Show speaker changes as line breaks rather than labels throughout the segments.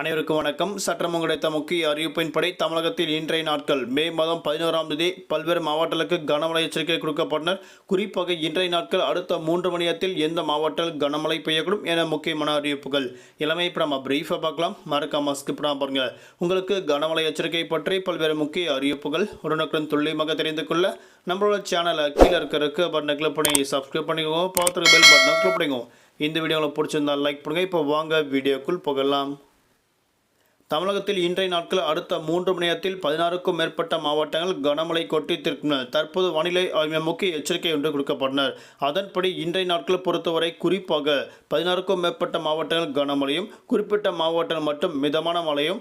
அனைவருக்கும் வணக்கம். சட்டம் கிடைத்த முக்கிய அறிவிப்பின்படி தமிழகத்தில் இன்றைய நாட்கள் மே மாதம் பதினோராம் தேதி பல்வேறு மாவட்டங்களுக்கு கனமழை எச்சரிக்கை கொடுக்கப்பட்டனர். குறிப்பாக இன்றைய நாட்கள் அடுத்த மூன்று மணி நேரத்தில் எந்த மாவட்டத்தில் கனமழை பெய்யக்கூடும் என முக்கியமான அறிவிப்புகள். இளமை இப்போ நம்ம பிரீஃபாக பார்க்கலாம். மறக்காம ஸ்கிப் பண்ணாம பாருங்க. உங்களுக்கு கனமழை எச்சரிக்கை பற்றி பல்வேறு முக்கிய அறிவிப்புகள் உடனுக்குடன் துல்லியமாக தெரிந்து கொள்ள நம்மளோட சேனலை கீழே இருக்கிறக்கு பட்டனை கிளிக் பண்ணி சப்ஸ்கிரைப் பண்ணிக்கோங்க. பார்த்துருக்க பெல் பட்டனை கிளிக் பண்ணிக்கோங்க. இந்த வீடியோவில் பிடிச்சிருந்தால் லைக் பண்ணுங்கள் இப்போ வாங்க வீடியோக்குள் போகலாம். தமிழகத்தில் இன்றைய நாட்கள் அடுத்த மூன்று மணி நேரத்தில் பதினாறுக்கும் மேற்பட்ட மாவட்டங்கள் கனமழை கொட்டித்திருக்கின்றன தற்போது வானிலை முக்கிய எச்சரிக்கை ஒன்று கொடுக்கப்பட்டனர். அதன்படி இன்றைய நாட்கள் பொறுத்தவரை குறிப்பாக பதினாறுக்கும் மேற்பட்ட மாவட்டங்கள் கனமழையும் குறிப்பிட்ட மாவட்டங்கள் மட்டும் மிதமான மழையும்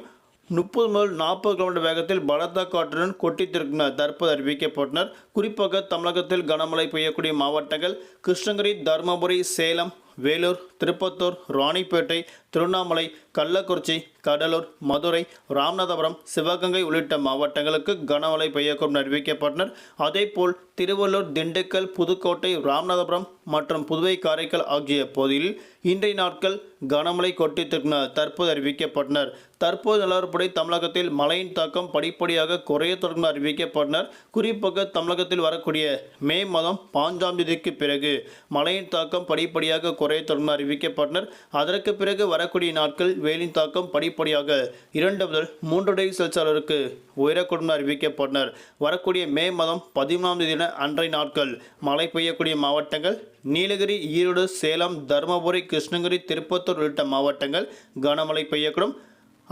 முப்பது முதல் நாற்பது கிலோமீட்டர் வேகத்தில் பலத்த காற்றுடன் கொட்டித்திருக்கின்றனர் தற்போது அறிவிக்கப்பட்டனர். குறிப்பாக தமிழகத்தில் கனமழை பெய்யக்கூடிய மாவட்டங்கள் கிருஷ்ணகிரி தருமபுரி சேலம் வேலூர் திருப்பத்தூர் ராணிப்பேட்டை திருவண்ணாமலை கள்ளக்குறிச்சி கடலூர் மதுரை ராமநாதபுரம் சிவகங்கை உள்ளிட்ட மாவட்டங்களுக்கு கனமழை பெய்யக்கூடும் அறிவிக்கப்பட்டனர். அதேபோல் திருவள்ளூர் திண்டுக்கல் புதுக்கோட்டை ராமநாதபுரம் மற்றும் புதுவை காரைக்கால் ஆகிய பகுதியில் இன்றைய நாட்கள் கனமழை கொட்டித்திருக்கின்றனர் தற்போது அறிவிக்கப்பட்டனர். தற்போது நிலவரப்படி தமிழகத்தில் மழையின் தாக்கம் படிப்படியாக குறைய தொடங்கும் அறிவிக்கப்பட்டனர். குறிப்பாக தமிழகத்தில் வரக்கூடிய மே மாதம் பாஞ்சாம் தேதிக்கு பிறகு மழையின் தாக்கம் படிப்படியாக குறைய அறிவிக்கப்பட்டனர். அதற்கு பிறகு வரக்கூடிய நாட்கள் வெயிலின் தாக்கம் படிப்படியாக இரண்டு முதல் மூன்று டிகிரி செல்சியஸ் அளவிற்கு உயரக்கூடும் அறிவிக்கப்பட்டனர். வரக்கூடிய மே மாதம் பதிமூணாம் தேதியான அன்றைய நாட்கள் மழை பெய்யக்கூடிய மாவட்டங்கள் நீலகிரி ஈரோடு சேலம் தருமபுரி கிருஷ்ணகிரி திருப்பத்தூர் உள்ளிட்ட மாவட்டங்கள் கனமழை பெய்யக்கூடும்.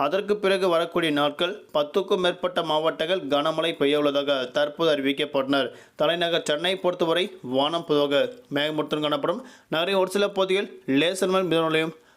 அதற்கு பிறகு வரக்கூடிய நாட்கள் பத்துக்கும் மேற்பட்ட மாவட்டங்கள் கனமழை பெய்ய உள்ளதாக தற்போது அறிவிக்கப்பட்டனர். தலைநகர் சென்னை பொறுத்தவரை வானம் பொதுவாக மேகமூட்டம் காணப்படும். நகரின் ஒரு சில பகுதிகள் லேசர் மேல்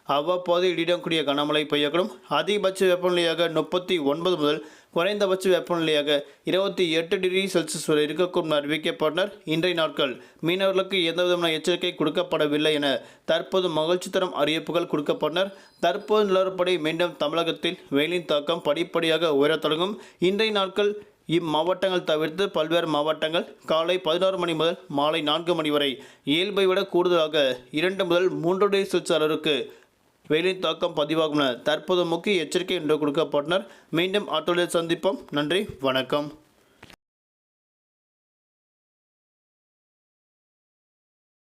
அவ்வப்போது இடியுடன் இடிடக்கூடிய கனமழை பெய்யக்கூடும். அதிகபட்ச வெப்பநிலையாக முப்பத்தி ஒன்பது முதல் குறைந்தபட்ச வெப்பநிலையாக இருபத்தி எட்டு டிகிரி செல்சியஸ் வரை இருக்கக்கூடும் அறிவிக்கப்பட்டனர். இன்றைய நாட்கள் மீனவர்களுக்கு எந்தவிதமான எச்சரிக்கை கொடுக்கப்படவில்லை என தற்போது மகிழ்ச்சி தரும் அறிவிப்புகள் கொடுக்கப்பட்டனர். தற்போது நிலவரப்படி மீண்டும் தமிழகத்தில் வெயிலின் தாக்கம் படிப்படியாக உயரத் தொடங்கும். இன்றைய நாட்கள் இம்மாவட்டங்கள் தவிர்த்து பல்வேறு மாவட்டங்கள் காலை பதினாறு மணி முதல் மாலை நான்கு மணி வரை இயல்பை விட கூடுதலாக இரண்டு முதல் மூன்று டிகிரி செல்சியஸ் அளவிற்கு வெயிலின் தாக்கம் பதிவாகும் தற்போது முக்கிய எச்சரிக்கை என்று கொடுக்கப்பட்டனர். மீண்டும் அத்துடன் சந்திப்போம். நன்றி. வணக்கம்.